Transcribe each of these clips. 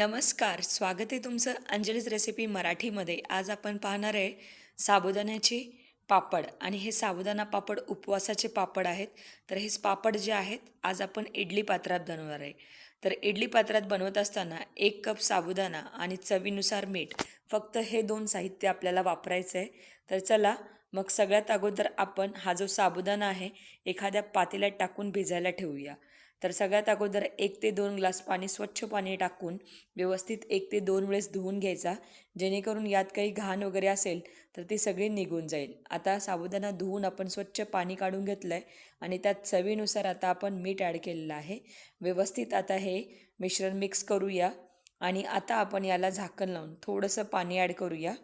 नमस्कार स्वागत आहे तुमचं अंजलीच रेसिपी मराठीमध्ये. आज आपण पाहणार आहे साबुदाण्याचे पापड आणि हे साबुदाणा पापड उपवासाचे पापड आहेत. तर हे पापड जे आहेत आज आपण इडली पात्रात बनवणार आहे. तर इडली पात्रात बनवत असताना एक कप साबुदाणा आणि चवीनुसार मीठ फक्त हे दोन साहित्य आपल्याला वापरायचं आहे. तर चला मग सगळ्यात अगोदर आपण हा जो साबुदाणा आहे एखाद्या पातेल्यात टाकून भिजायला ठेवूया. तर सगळ्यात अगोदर एक ते दोन ग्लास पाणी स्वच्छ पाणी टाकून व्यवस्थित एक ते दोन वेळेस धुवून घ्यायचा. जेणेकरून यात काही घाण वगैरे असेल तर ती सगळी निघून जाईल. आता साबुदाणा धुवून आपण स्वच्छ पाणी काढून घेतलं आहे आणि त्यात चवीनुसार आता आपण मीठ ॲड केलेलं आहे. व्यवस्थित आता हे मिश्रण मिक्स करूया आणि आता आपण याला झाकण लावून थोडंसं पाणी ॲड करूया.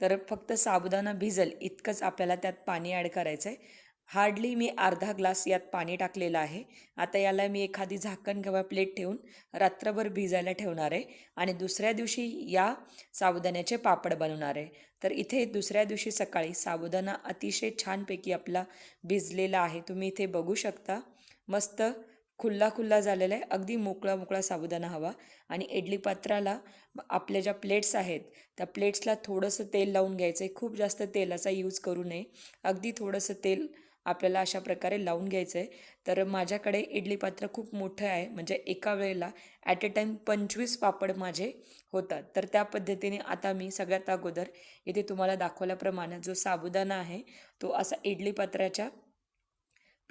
तर फक्त साबुदाणा भिजल इतकंच आपल्याला त्यात पाणी ॲड करायचं आहे हार्डली मी अर्धा ग्लास यात पाणी टाकलेलं आहे. आता याला मी एखादी झाकण किंवा प्लेट ठेवून रात्रभर भिजायला ठेवणार आहे आणि दुसऱ्या दिवशी या साबुदाण्याचे पापड बनवणार आहे. तर इथे दुसऱ्या दिवशी सकाळी साबुदाणा अतिशय छानपैकी आपला भिजलेला आहे. तुम्ही इथे बघू शकता. मस्त खुल्ला खुल्ला झालेला आहे. अगदी मोकळा मोकळा साबुदाणा हवा आणि इडली पात्राला आपल्या ज्या प्लेट्स आहेत त्या प्लेट्सला थोडंसं तेल लावून घ्यायचं आहे. खूप जास्त तेलाचा यूज करू नये. अगदी थोडंसं तेल आपल्याला अशा प्रकारे लावून घ्यायचं आहे तर माझ्याकडे इडली पात्र खूप मोठं आहे. म्हणजे एका वेळेला ॲट अ टाईम पंचवीस पापड माझे होतात. तर त्या पद्धतीने आता मी सगळ्यात अगोदर इथे तुम्हाला दाखवल्याप्रमाणे जो साबुदाणा आहे तो असा इडली पात्राच्या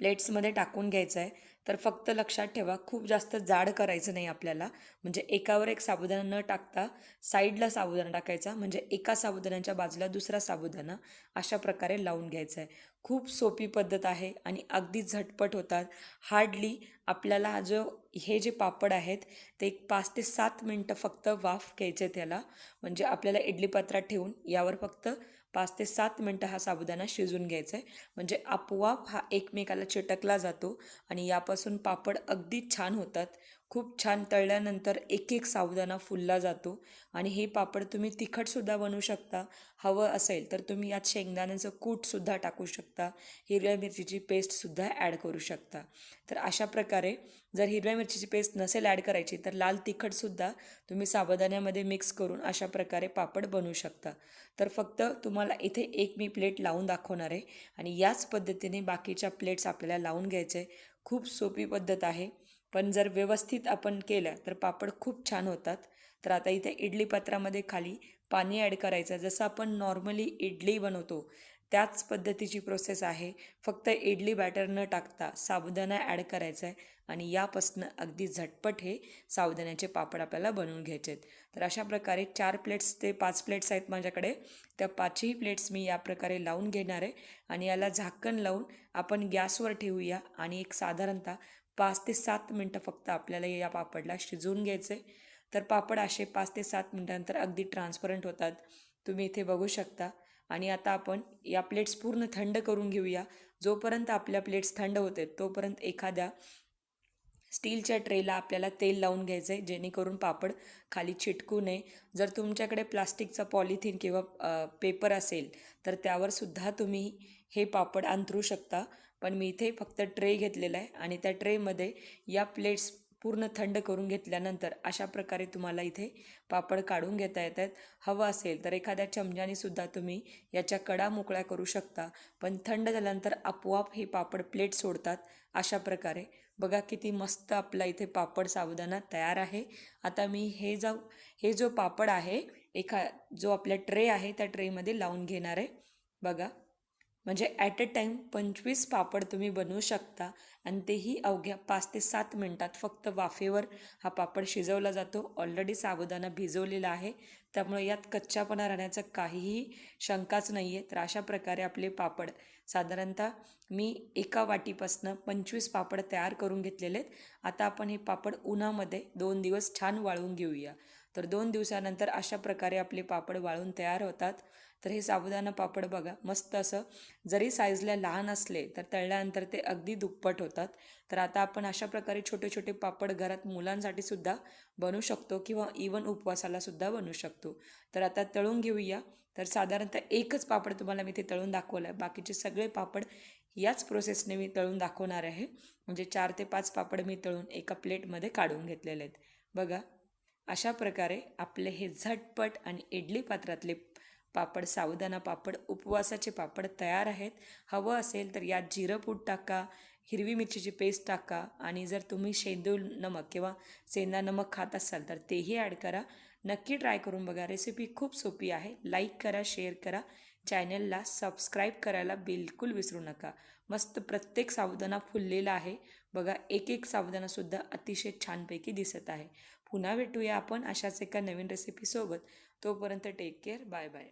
प्लेट्समध्ये टाकून घ्यायचा आहे तर फक्त लक्षात ठेवा खूप जास्त जाड करायचं नाही आपल्याला. म्हणजे एकावर एक साबुदाणा न टाकता साईडला साबुदाणा टाकायचा म्हणजे एका साबुदाण्याच्या बाजूला दुसरा साबुदाणा अशा प्रकारे लावून घ्यायचा आहे. खूप सोपी पद्धत आहे आणि अगदी झटपट होतात. हार्डली आपल्याला हा जो हे जे पापड आहेत ते एक पाच ते सात मिनटं फक्त वाफ घ्यायचे त्याला. म्हणजे आपल्याला इडली पात्रात ठेवून यावर फक्त पाच ते सात मिनटं हा साबुदाणा शिजून घ्यायचा आहे. म्हणजे आपोआप हा एकमेकाला चिटकला जातो आणि यापासून पापड अगदी छान होतात. खूप छान तळल्यानंतर एक एक सावदाना फुलला जातो आणि हे पापड तुम्ही तिखटसुद्धा बनवू शकता. हवं असेल तर तुम्ही यात शेंगदाण्याचं कूटसुद्धा टाकू शकता. हिरव्या मिरचीची पेस्टसुद्धा ॲड करू शकता. तर अशा प्रकारे जर हिरव्या मिरचीची पेस्ट नसेल ॲड करायची तर लाल तिखटसुद्धा तुम्ही साबुदाण्यामध्ये मिक्स करून अशा प्रकारे पापड बनवू शकता. तर फक्त तुम्हाला इथे एक मी प्लेट लावून दाखवणार आहे आणि याच पद्धतीने बाकीच्या प्लेट्स आपल्याला लावून घ्यायचे खूप सोपी पद्धत आहे. पण जर व्यवस्थित आपण केलं तर पापड खूप छान होतात. तर आता इथे इडली पात्रामध्ये खाली पाणी ॲड करायचं. जसं आपण नॉर्मली इडली बनवतो त्याच पद्धतीची प्रोसेस आहे. फक्त इडली बॅटर न टाकता साबुदाणा ॲड करायचा आहे आणि यापासनं अगदी झटपट हे साबुदाण्याचे पापड आपल्याला बनवून घ्यायचे आहेत तर अशा प्रकारे चार प्लेट्स ते पाच प्लेट्स आहेत माझ्याकडे. त्या पाचही प्लेट्स मी या प्रकारे लावून घेणार आहे आणि याला झाकण लावून आपण गॅसवर ठेवूया आणि एक साधारणतः पाच ते सात मिनटं फक्त आपल्याला या पापडला शिजवून घ्यायचं आहे तर पापड असे पाच ते सात मिनटानंतर अगदी ट्रान्सपरंट होतात. तुम्ही इथे बघू शकता. आणि आता आपण या प्लेट्स पूर्ण थंड करून घेऊया. जोपर्यंत आपल्या प्लेट्स थंड होते तोपर्यंत एखाद्या स्टीलच्या ट्रेला आपल्याला तेल लावून घ्यायचं आहे जेणेकरून पापड खाली चिटकू नये. जर तुमच्याकडे प्लास्टिकचा पॉलिथिन किंवा पेपर असेल तर त्यावरसुद्धा तुम्ही हे पापड अंथरू शकता. पण मी इथे फक्त ट्रे घेतलेला आहे आणि त्या ट्रेमध्ये या प्लेट्स पूर्ण थंड करून घेतल्यानंतर अशा प्रकारे तुम्हाला इथे पापड काढून घेता येत आहेत. हवं असेल तर एखाद्या चमच्याने सुद्धा तुम्ही याच्या कडा मोकळ्या करू शकता. पण थंड झाल्यानंतर आपोआप हे पापड प्लेट सोडतात अशा प्रकारे. बघा किती मस्त आपला इथे पापड साबुदाणा तयार आहे. आता मी हे जाऊ हे जो पापड आहे एखा जो आपल्या ट्रे आहे त्या ट्रेमध्ये लावून घेणार आहे. बघा. म्हणजे ॲट अ टाईम पंचवीस पापड तुम्ही बनवू शकता आणि तेही अवघ्या पाच ते सात मिनटात फक्त वाफेवर हा पापड शिजवला जातो. ऑलरेडी साबुदाणा भिजवलेला आहे. त्यामुळे यात कच्चापणा राहण्याचं काहीही शंकाच नाही आहे तर अशा प्रकारे आपले पापड साधारणतः मी एका वाटीपासनं पंचवीस पापड तयार करून घेतलेले आहेत. आता आपण हे पापड उन्हामध्ये दोन दिवस छान वाळवून घेऊया. तर दोन दिवसानंतर अशा प्रकारे आपले पापड वाळून तयार होतात. तर हे साबुदाणा पापड बघा मस्त असं जरी साईजला लहान असले तर तळल्यानंतर ते अगदी दुप्पट होतात. तर आता आपण अशा प्रकारे छोटे छोटे पापड घरात मुलांसाठी सुद्धा बनवू शकतो किंवा इवन उपवासाला सुद्धा बनवू शकतो. तर आता तळून घेऊया. तर साधारणतः एकच पापड तुम्हाला मी ते तळून दाखवलं आहे बाकीचे सगळे पापड याच प्रोसेसने मी तळून दाखवणार आहे. म्हणजे चार ते पाच पापड मी तळून एका प्लेटमध्ये काढून घेतलेले आहेत. बघा. अशा प्रकारे आपले हे झटपट आणि इडली पात्रातले पापड साबुदाणा पापड उपवासाचे पापड तयार आहेत. हवं असेल तर यात जिरं पूड टाका हिरवी मिरचीची पेस्ट टाका आणि जर तुम्ही शेंदूळ नमक किंवा सेंदा नमक खात असाल तर तेही ॲड करा. नक्की ट्राय करून बघा. रेसिपी खूप सोपी आहे. लाईक करा शेअर करा. चॅनलला सबस्क्राईब करायला बिलकुल विसरू नका. मस्त प्रत्येक साबुदाणा फुललेला आहे. बघा एक एक साबुदाणासुद्धा अतिशय छानपैकी दिसत आहे. पुन्हा भेटूया आपण अशाच एका नवीन रेसिपीसोबत तोपर्यंत टेक केअर बाय बाय